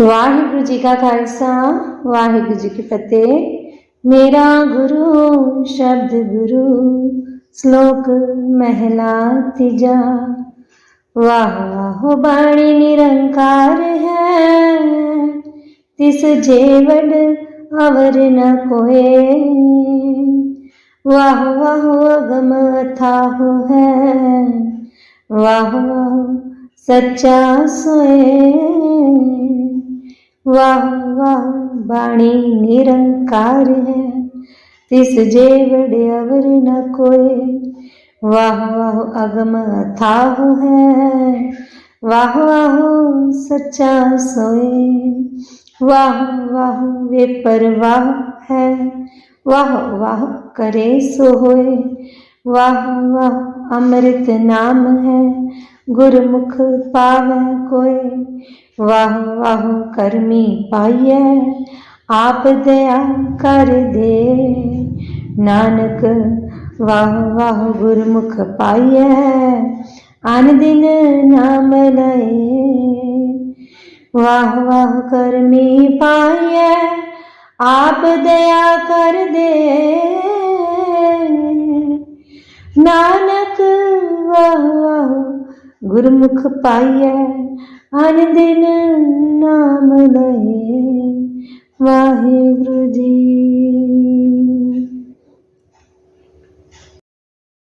ਵਾਹਿਗੁਰੂ ਜੀ ਕਾ ਖਾਲਸਾ ਵਾਹਿਗੁਰੂ ਜੀ ਕੀ ਫਤਿਹ ਮੇਰਾ ਗੁਰੂ ਸ਼ਬਦ ਗੁਰੂ ਸ਼ਲੋਕ ਮਹਿਲਾ ਤੀਜਾ ਵਾਹ ਵਾਹ ਬਾਣੀ ਨਿਰੰਕਾਰ ਹੈ ਤਿਸ ਜੇਵੜ ਅਵਰ ਨ ਕੋਏ ਵਾਹ ਵਾਹ ਅਗਮ ਅਥਾਹ ਹੈ ਵਾਹ ਵਾਹ ਸੱਚਾ ਸੋਏ वाह वाह बाणी निरंकार है। तिस जे बड़े अवर न कोय वाह वाह, अगम था है। वाह वाह, सच्चा सोए। वाह वाह वे परवाह है। वाह वाह, करे सोए वाह वाह, अमृत नाम है। गुरमुख पावे कोय ਵਾਹ ਵਾਹ ਕਰਮੀ ਪਾਈਐ, ਆਪ ਦਇਆ ਕਰ ਦੇ। ਨਾਨਕ, ਵਾਹ ਵਾਹ ਗੁਰਮੁਖ ਪਾਈਐ, ਅਨ ਦਿਨ ਨਾਮ ਲਏ। ਵਾਹ ਵਾਹ ਕਰਮੀ ਪਾਈਐ, ਆਪ ਦਇਆ ਕਰ ਦੇ। ਨਾਨਕ, ਵਾਹ ਵਾਹ ਗੁਰਮੁਖ ਪਾਈਐ ਅਨ ਦਿਨ ਨਾਮ ਲਏ ਵਾਹਿਗੁਰੂ ਜੀ।